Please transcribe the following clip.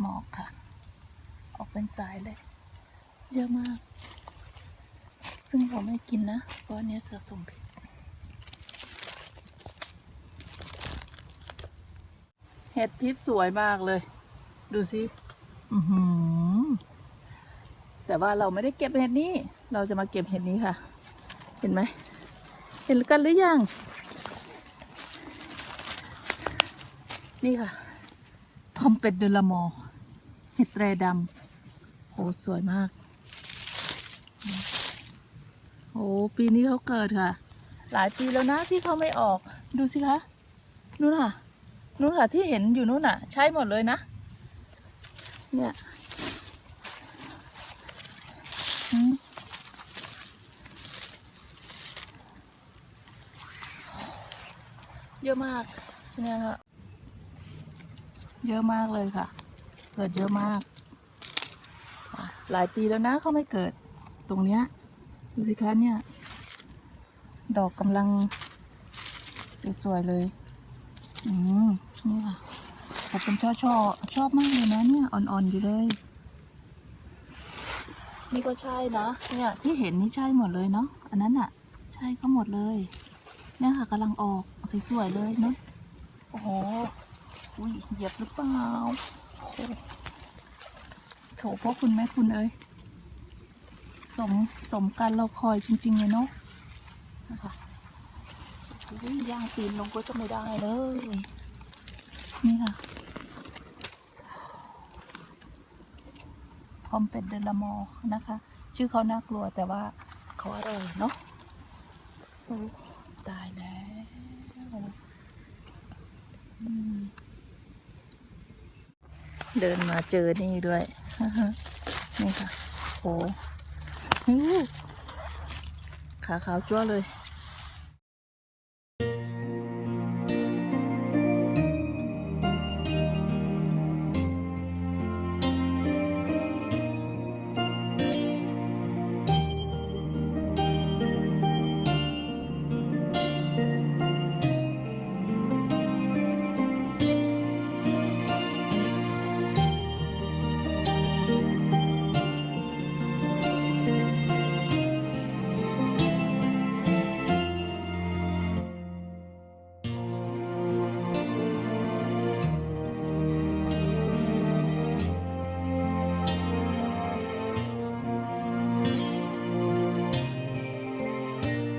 หมอกค่ะ ออกเป็นสายเลย เยอะมาก ซึ่งเราไม่กินนะ เพราะอันเนี้ยสะสมพิษเห็ดพิษสวยมากเลย ดูสิอือหือแต่ว่าเราไม่ได้เก็บเห็ดนี้ เราจะมาเก็บเห็ดนี้ค่ะ เห็นไหม เห็นกันหรือยัง นี่ค่ะพอมเป็ดเดลมอร์ เห็ดแตรดำโหสวยมากโอ้ปีนี้เขาเกิดค่ะ หลายปีแล้วนะที่เขาไม่ออก ดูสิคะนู่นค่ะนู่นค่ะที่เห็นอยู่นู่นน่ะ ใช่หมดเลยนะ เนี่ยเยอะมากเนี่ยค่ะ เยอะมากเลยค่ะ เกิดเยอะมาก หลายปีแล้วนะเขาไม่เกิด ตรงเนี้ยดูสิคะเนี่ย ดอกกำลัง สวยๆเลย อืมนี่ค่ะผมเป็นชอบชอบชอบมากเลยนะเนี่ยอ่อนๆอยู่เลย นี่ก็ใช่นะเนี่ยที่เห็นนี่ใช่หมดเลยเนาะอันนั้นอะใช่ก็หมดเลย เนี่ยค่ะกำลังออกสวยๆเลยเนาะโอ้โหอุ้ยเหยียบหรือเปล่า โถพ่อคุณแม่คุณเอ้ยสมสมการเราคอยจริง ๆ เลยเนาะนะคะย่างตีนลงก็จะไม่ได้เลย นี่ค่ะพอมเป็ดเดลมอนะคะ ชื่อเขาน่ากลัวแต่ว่าเขาอร่อยเนาะตายแล้ว เดินมาเจอนี่ด้วย นี่ค่ะ โอ้หูขาขาวจั่วเลย